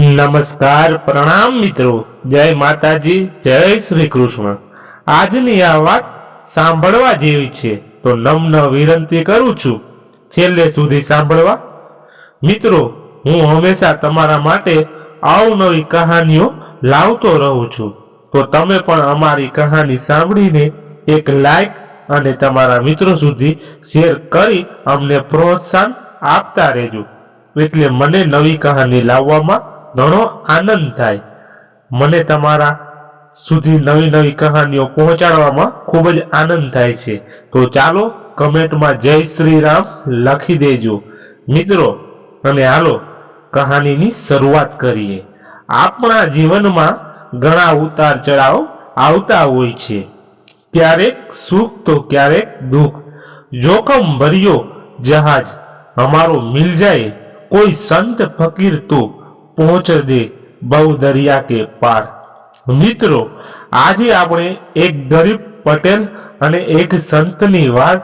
નમસ્કાર પ્રણામ મિત્રો. જય માતાજી, જય શ્રી કૃષ્ણ. આજની આ વાત સાંભળવા જેવી છે. તો નમ્ન વિનંતી કરું છું છેલ્લે સુધી સાંભળવા. મિત્રો, હું હંમેશા તમારા માટે અવનવી કહાનીઓ લાવતો રહું છું. તો તમે પણ અમારી કહાની સાંભળીને એક લાઈક અને તમારા મિત્રો સુધી શેર કરી અમને પ્રોત્સાહન આપતા રહેજો. એટલે મને નવી કહાની લાવવામાં ઘણો આનંદ થાય. મને તમારા સુધી નવી નવી કહાનીઓ પહોંચાડવામાં ખૂબ જ આનંદ થાય છે. તો ચાલો કમેન્ટમાં જય શ્રી રામ લખી દેજો. મિત્રો, અને હાલો કહાનીની શરૂઆત કરીએ. આપણા જીવનમાં ઘણા ઉતાર ચઢાવ આવતા હોય છે. ક્યારેક સુખ તો ક્યારેક દુઃખ. જોખમ ભર્યો જહાજ. અમારો મિલ જાય. કોઈ સંત ફકીર તો પહોંચ દે બહુ દરિયા કે પાર. મિત્રો, આજે આપણે એક ગરીબ પટેલ અને એક સંતની વાત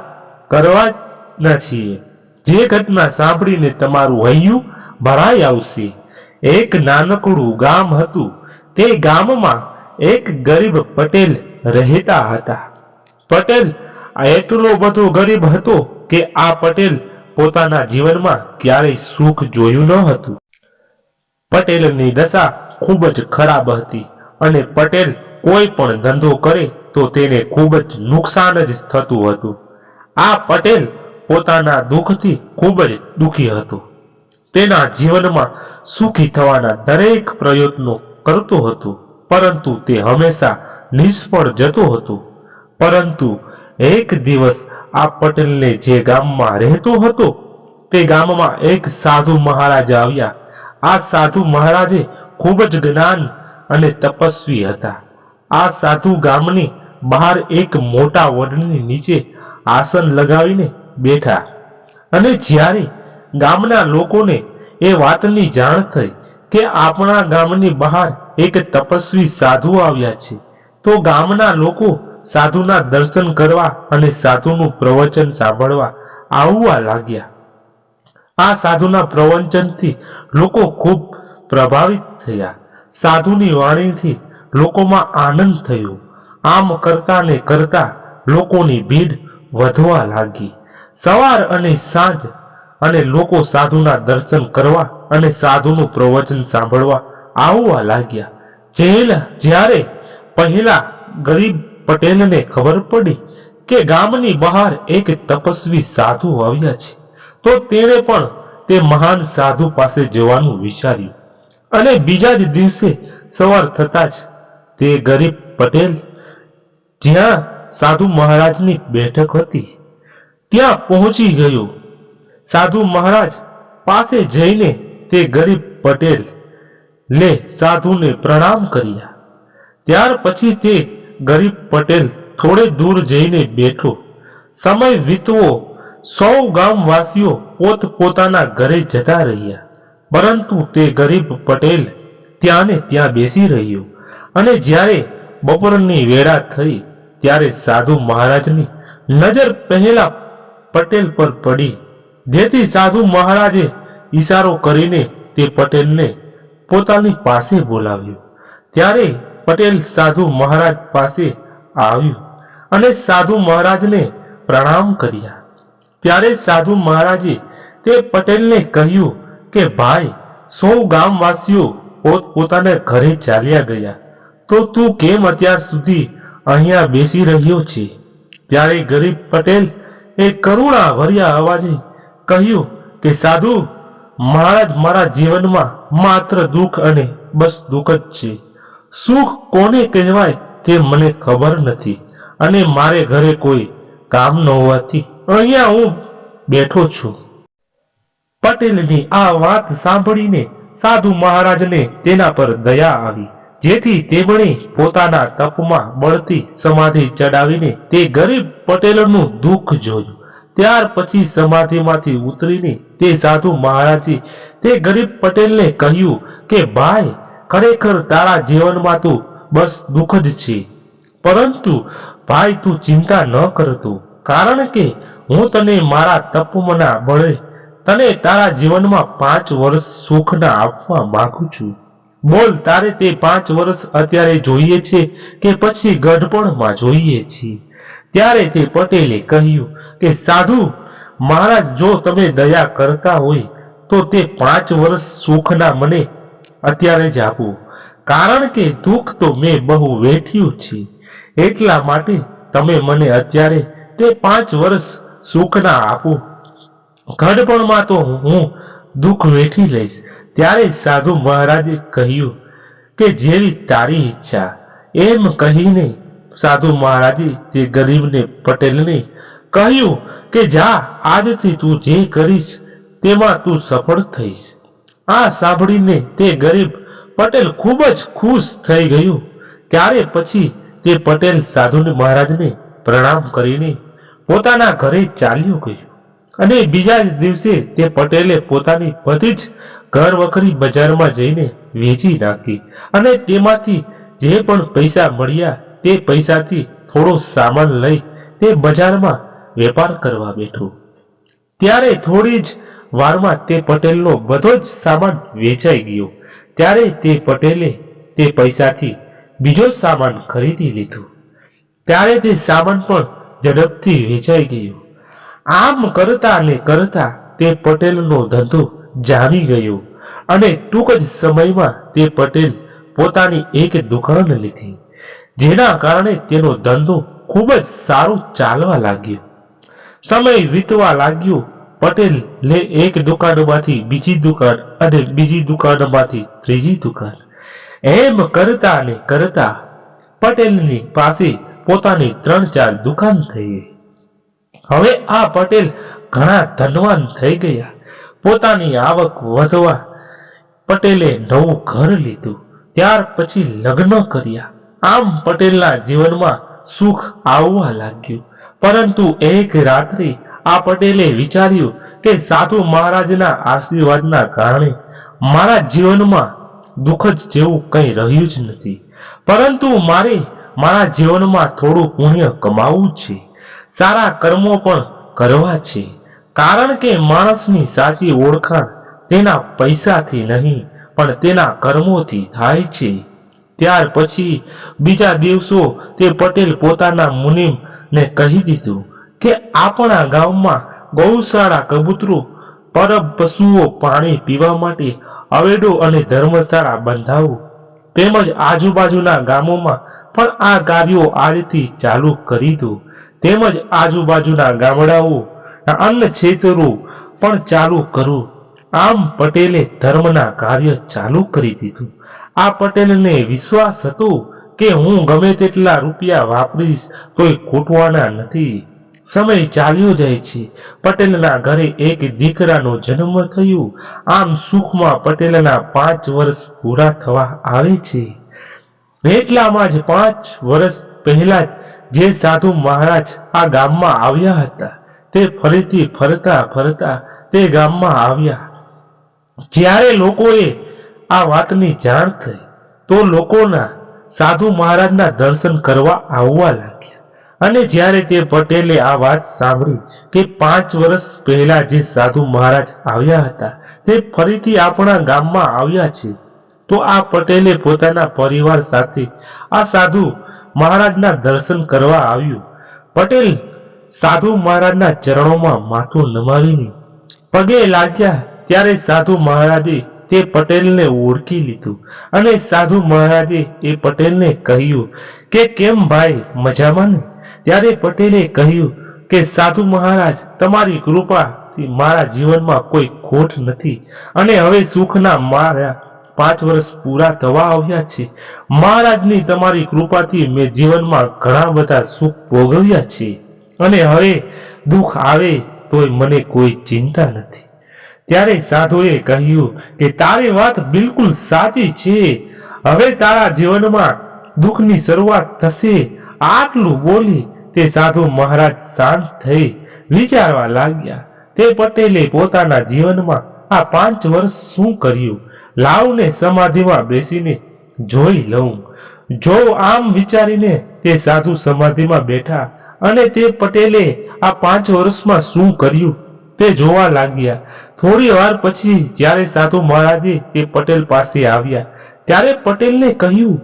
કરવા છીએ. જે ઘટના સાંભળીને તમારું હૈયું ભરાઈ આવશે. એક નાનકડું ગામ હતું. તે ગામમાં એક ગરીબ પટેલ રહેતા હતા. પટેલ એટલો બધો ગરીબ હતો કે આ પટેલ પોતાના જીવનમાં ક્યારેય સુખ જોયું ન હતું. પટેલની દશા ખૂબ જ ખરાબ હતી અને પટેલ કોઈ પણ ધંધો કરે તો તેને ખૂબ જ નુકસાન જ થતું હતું. આ પટેલ પોતાના દુઃખથી ખૂબ જ દુઃખી હતો. તેના જીવનમાં સુખી થવાના દરેક પ્રયત્નો કરતો હતો, પરંતુ તે હંમેશા નિષ્ફળ જતો હતો. પરંતુ એક દિવસ આ પટેલને જે ગામમાં રહેતો હતો, તે ગામમાં એક સાધુ મહારાજ આવ્યા આ સાધુ મહારાજે ખૂબ જ જ્ઞાન અને તપસ્વી હતા. આ સાધુ ગામની બહાર એક મોટા વડની નીચે આસન લગાવીને બેઠા અને જ્યારે ગામના લોકોને એ વાતની જાણ થઈ કે આપણા ગામની બહાર એક તપસ્વી સાધુ આવ્યા છે, તો ગામના લોકો સાધુના દર્શન કરવા અને સાધુનું પ્રવચન સાંભળવા આવવા લાગ્યા. આ સાધુના પ્રવચનથી લોકો ખૂબ પ્રભાવિત થયા. સાધુની વાણીથી લોકોમાં આનંદ થયો. આમ કરતા ને કરતા લોકોની ભીડ વધવા લાગી. સવાર અને સાંજ અને લોકો સાધુના દર્શન કરવા અને સાધુનું પ્રવચન સાંભળવા આવવા લાગ્યા. જેલ જ્યારે પહેલા ગરીબ પટેલને ખબર પડી કે ગામની બહાર એક તપસ્વી સાધુ આવ્યા છે. તો તેણે પણ તે મહાન સાધુ પાસે જવાનું વિચાર્યું. અને બીજા જ દિવસે સવાર થતા જ તે ગરીબ પટેલ જ્યાં સાધુ મહારાજની બેઠક હતી, ત્યાં પહોંચી ગયો. સાધુ મહારાજ પાસે જઈને તે ગરીબ પટેલ લે સાધુને પ્રણામ કર્યા. ત્યાર પછી તે ગરીબ પટેલ થોડે દૂર જઈને બેઠો. સમય વીતવો સૌ ગામવાસીઓ પોત પોતાના ઘરે જતા રહ્યા. પરંતુ તે ગરીબ પટેલ ત્યાં ને ત્યાં બેસી રહ્યો અને જ્યારે બપોરની વેળા થઈ ત્યારે સાધુ મહારાજની નજર પહેલા પટેલ પર પડી. જેથી સાધુ મહારાજે ઈશારો કરીને તે પટેલને પોતાની પાસે બોલાવ્યો. ત્યારે પટેલ સાધુ મહારાજ પાસે આવ્યું અને સાધુ મહારાજને પ્રણામ કર્યા. ત્યારે સાધુ મહારાજે તે પટેલને કહ્યું કે, ભાઈ સૌ ગામવાસીઓ પોત, પોતાના ઘરે ચાલ્યા ગયા. તો તું કેમ અત્યાર સુધી અહીંયા બેસી રહ્યો છે? ત્યારે ગરીબ પટેલ એ કરુણા ભર્યા અવાજે કહ્યું કે, સાધુ, મહારાજ મારા જીવનમાં માત્ર દુઃખ અને બસ દુઃખ જ છે. સુખ કોને કહેવાય તે મને ખબર નથી અને મારે ઘરે કોઈ કામ ન હોવાથી અહીંયા હું બેઠો છું. પટેલની આ વાત સાંભળીને સાધુ મહારાજને તેના પર દયા આવી. જેથી તેમણે પોતાના તપમાં બળતી સમાધિ ચડાવીને તે ગરીબ પટેલનું દુઃખ જોયું. ત્યાર પછી સમાધિમાંથી ઉતરીને તે સાધુ મહારાજે તે ગરીબ પટેલને કહ્યું કે, ભાઈ, ખરેખર તારા જીવનમાં તો બસ દુઃખ જ છે. પરંતુ, ભાઈ, તું ચિંતા ન કરતો કારણ કે હું તને મારા તપમના બળે તને તારા જીવનમાં પાંચ વર્ષ સુખના આપવા માંગુ છું. બોલ, તારે તે પાંચ વર્ષ અત્યારે જોઈએ છે કે પછી ગઢપણમાં જોઈએ છીએ? ત્યારે તે પટેલે કહ્યું કે, સાધુ, મહારાજ, જો તમે દયા કરતા હોય, તો તે પાંચ વર્ષ સુખના મને અત્યારે જ આપો. કારણ કે દુઃખ તો મેં બહુ વેઠ્યું છે. એટલા માટે તમે મને અત્યારે તે પાંચ વર્ષ સુખના આપું. ઘડપણમાં તો હું દુઃખ વેઠી લઈશ. ત્યારે સાધુ મહારાજે કહ્યું કે જેવી તારી ઈચ્છા. એમ કહીને સાધુ મહારાજે તે ગરીબને પટેલને કહ્યું કે જા, આજથી તું જે કરીશ તેમાં તું સફળ થઈશ. આ સાંભળીને તે ગરીબ પટેલ ખૂબ જ ખુશ થઈ ગયું. ત્યારે પછી તે પટેલ સાધુ મહારાજને પ્રણામ કરીને પોતાના ઘરે ચાલ્યું ગયું. અને બીજા જ દિવસે તે પટેલે પોતાની બધી જ ઘર વખરી બજારમાં જઈને વેચી નાખી. અને તેમાંથી જે પણ પૈસા મળ્યા, તે પૈસાથી થોડો સામાન લઈ તે બજારમાં વેપાર કરવા બેઠો. ત્યારે થોડી જ વારમાં તે પટેલનો બધો જ સામાન વેચાઈ ગયો. ત્યારે તે પટેલે તે પૈસાથી બીજો સામાન ખરીદી લીધો. ત્યારે તે સામાન પણ ઝડપથી વેચાઈ ગયું. આમ કરતા ને કરતા તે પટેલનો ધંધો જામી ગયો અને ટૂંક જ સમયમાં તે પટેલ પોતાની એક દુકાન લીધી, જેના કારણે તેનો ધંધો ખૂબ જ સારો ચાલવા લાગ્યો. સમય વીતવા લાગ્યો, પટેલ લે એક દુકાનમાંથી બીજી દુકાન અને બીજી દુકાનમાંથી ત્રીજી દુકાન. એમ કરતા ને કરતા પટેલની પાસે પોતાની ત્રણ ચાર દુકાન થઈ હવે આ પટેલ ઘણા ધનવાન થઈ ગયા. પોતાની આવક વધવા પટેલે નવું ઘર લીધું. ત્યાર પછી લગ્ન કર્યા. આમ પટેલના જીવનમાં સુખ આવવા લાગ્યું. પરંતુ એક રાત્રિ આ પટેલે વિચાર્યું કે સાધુ મહારાજના આશીર્વાદના કારણે મારા જીવનમાં દુઃખ જેવું કંઈ રહ્યું જ નથી. પરંતુ મારે મારા જીવનમાં થોડું પુણ્ય કમાવવું છે. સારા કર્મો પણ કરવા છે. કારણ કે માણસની સાચી ઓળખાણ તેના પૈસાથી નહીં, પણ તેના કર્મોથી થાય છે. ત્યાર પછી બીજા દિવસો તે પટેલ પોતાના મુનિમ ને કહી દીધું કે આપણા ગામમાં ગૌશાળા કબૂતરો પરબ પશુઓ પાણી પીવા માટે અવેડો અને ધર્મશાળા બંધાવું. તેમજ આજુબાજુના ગામોમાં પણ આ કાર્યો આજથી ચાલુ કરી દો. તેમજ આજુબાજુના ગામડાઓ અન્ન ક્ષેત્રો પણ ચાલુ કરું. આમ પટેલે ધર્મના કાર્ય ચાલુ કરી દીધું. આ પટેલને વિશ્વાસ હતો કે હું ગમે તેટલા રૂપિયા વાપરીશ તોય ખૂટવાના નથી. સમય ચાલ્યો જાય છે. પટેલના ઘરે એક દીકરાનો જન્મ થયો. આમ સુખમાં પટેલના પાંચ વર્ષ પૂરા થવા આવે છે. એટલામાં જ પાંચ વર્ષ પહેલા જ જે સાધુ મહારાજ આ ગામમાં આવ્યા હતા, તે ફરીથી ફરતા ફરતા તે ગામમાં આવ્યા. જ્યારે લોકોએ આ વાતની જાણ થઈ, તો લોકોના સાધુ મહારાજના દર્શન કરવા આવવા લાગ્યા. અને જ્યારે તે પટેલે આ વાત સાંભળી કે પાંચ વર્ષ પહેલા જે સાધુ મહારાજ આવ્યા હતા, તે ફરીથી આપણા ગામમાં આવ્યા છે તો આ પટેલે પોતાના પરિવાર સાથે આ સાધુ મહારાજના દર્શન કરવા આવ્યું. પટેલ સાધુ મહારાજના ચરણોમાં માથું નમાવીને પગે લાગ્યા ત્યારે સાધુ મહારાજે તે પટેલને ઓળખી લીધું અને સાધુ મહારાજે એ પટેલને કહ્યું કે કેમ ભાઈ મજામાં ને? ત્યારે પટેલે કહ્યું કે સાધુ મહારાજ, તમારી કૃપાથી મારા જીવનમાં કોઈ ખોટ નથી અને હવે સુખના મારા પાંચ વર્ષ પૂરા થવા આવ્યા છે. મહારાજની તમારી કૃપાથી મેં જીવનમાં ઘણા બધા સુખ ભોગવ્યા છે. અને હવે દુઃખ આવે તોય મને કોઈ ચિંતા નથી. ત્યારે સાધુએ કહ્યું કે તારી વાત બિલકુલ સાચી છે. હવે તારા જીવનમાં દુઃખની શરૂઆત થશે. આટલું બોલી તે સાધુ મહારાજ શાંત થઈ વિચારવા લાગ્યા. તે પટેલે પોતાના જીવનમાં આ પાંચ વર્ષ શું કર્યું? લાવને સમાધિમાં બેસીને જોઈ લઉં. જો આમ વિચારીને તે સાધુ સમાધિમાં બેઠા અને તે પટેલે આ પાંચ વર્ષમાં શું કર્યું તે જોવા લાગ્યા. થોડી વાર પછી જ્યારે સાધુ મહારાજે તે પટેલ પાસે આવ્યા, ત્યારે પટેલને કહ્યું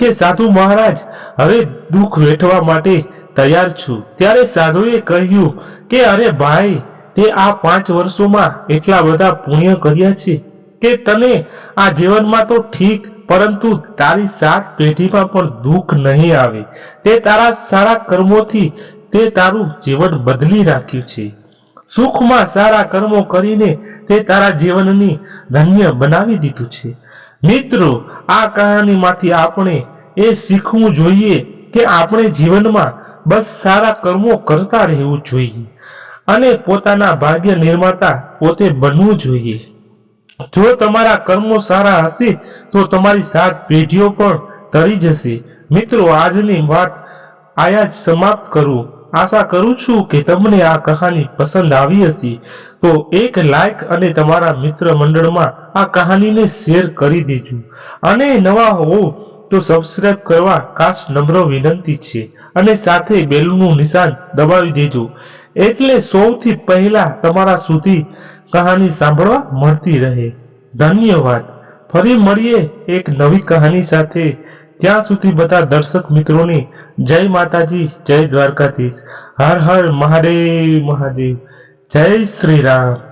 કે, સાધુ મહારાજ, હવે દુઃખ વેઠવા માટે તૈયાર છું. ત્યારે સાધુએ કહ્યું કે, અરે ભાઈ, તે આ પાંચ વર્ષોમાં એટલા બધા પુણ્ય કર્યા છે. કે તને આ જીવનમાં તો ઠીક, પરંતુ તારી સાત પેઢીમાં પણ દુઃખ નહીં આવે. તે તારા સારા કર્મોથી તે તારું જીવન બદલી રાખ્યું છે. સુખમાં સારા કર્મો કરીને તે તારા જીવનની ધન્ય બનાવી દીધું છે. મિત્રો, આ કહાનીમાંથી આપણે એ શીખવું જોઈએ કે આપણે જીવનમાં બસ સારા કર્મો કરતા રહેવું જોઈએ અને પોતાના ભાગ્ય નિર્માતા પોતે બનવું જોઈએ. જો તમારા કર્મો સારા હશે, તો તમારી સાત પેઢીઓ પણ તરી જશે. મિત્રો, આજની વાત આયા જ સમાપ્ત કરું. આશા કરું છું કે તમને આ કહાની પસંદ આવી હશે. તો એક લાઈક અને તમારા મિત્ર મંડળમાં આ કહાનીને શેર કરી દેજો. અને નવા હો તો સબસ્ક્રાઇબ કરવા ખાસ નમ્ર વિનંતી છે. અને સાથે બેલનું નિશાન દબાવી દેજો. એટલે સૌથી પહેલા તમારા સુધી કહાની સાંભળવા મળતી રહે. ધન્યવાદ. ફરી મળીએ એક નવી કહાની સાથે. ત્યાં સુધી બધા દર્શક મિત્રોને જય માતાજી, જય દ્વારકાધીશ. હર હર મહાદેવ મહાદેવ. જય શ્રી રામ.